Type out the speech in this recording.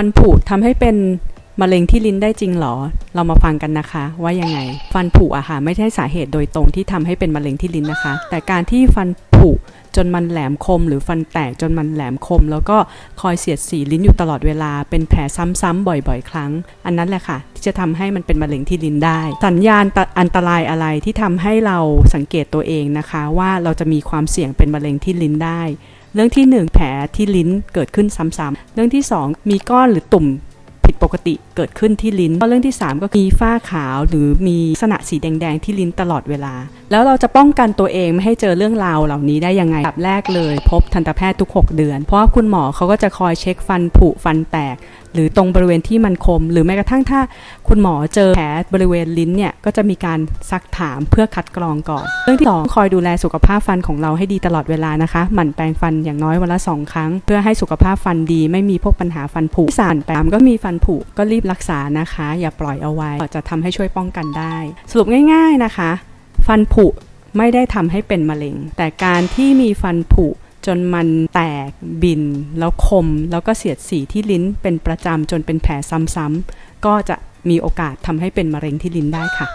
ฟันผุทำให้เป็นมะเร็งที่ลิ้นได้จริงหรอ เรามาฟังกันนะคะ ว่ายังไง ฟันผุอะค่ะไม่ใช่สาเหตุโดยตรงที่ทำให้เป็นมะเร็งที่ลิ้นนะคะ แต่การที่ฟันผุจนมันแหลมคม หรือฟันแตกจนมันแหลมคม แล้วก็คอยเสียดสีลิ้นอยู่ตลอดเวลา เป็นแผลซ้ำๆบ่อยๆ ครั้ง อันนั้นแหละค่ะ ที่จะทำให้มันเป็นมะเร็งที่ลิ้นได้ สัญญาณอันตรายอะไรที่ทำให้เราสังเกตตัวเองนะคะ ว่าเราจะมีความเสี่ยงเป็นมะเร็งที่ลิ้นได้ รื่องที่ 1 แผลที่ลิ้นเกิดขึ้นซ้ำๆเรื่องที่ 2 มีก้อนหรือตุ่มผิดปกติเกิดขึ้นที่ลิ้นเรื่องที่ 3 ก็มีฝ้าขาวหรือมีลักษณะสีแดงๆที่ลิ้นตลอดเวลา แล้วเราจะป้องกันตัวเองไม่ให้เจอเรื่องราวเหล่านี้ได้ยังไงแบบแรกเลย พบทันตแพทย์ทุก 6 เดือน เพราะว่าคุณหมอเขาก็จะคอยเช็คฟันผุฟันแตก หรือตรงบริเวณที่มันคม หรือแม้กระทั่งถ้า คุณหมอเจอแผลบริเวณลิ้นเนี่ยก็จะมีการซักถามเพื่อคัดกรองก่อน เรื่องที่สองคอยดูแลสุขภาพฟันของเราให้ดีตลอดเวลานะคะ หมั่นแปรงฟันอย่างน้อยวันละสองครั้ง เพื่อให้สุขภาพฟันดี ไม่มีพวกปัญหาฟันผุที่สามแปมก็มีฟันผุก็รีบรักษานะคะ อย่าปล่อยเอาไว้จะทำให้ช่วยป้องกันได้ สรุปง่าย ๆนะคะ ฟันผุไม่ได้ทำให้เป็นมะเร็ง แต่การที่มีฟันผุจนมันแตกบิน แล้วคม แล้วก็เสียดสีที่ลิ้นเป็นประจำจนเป็นแผลซ้ำๆก็จะมีโอกาสทำให้เป็นมะเร็งที่ลิ้นได้ค่ะ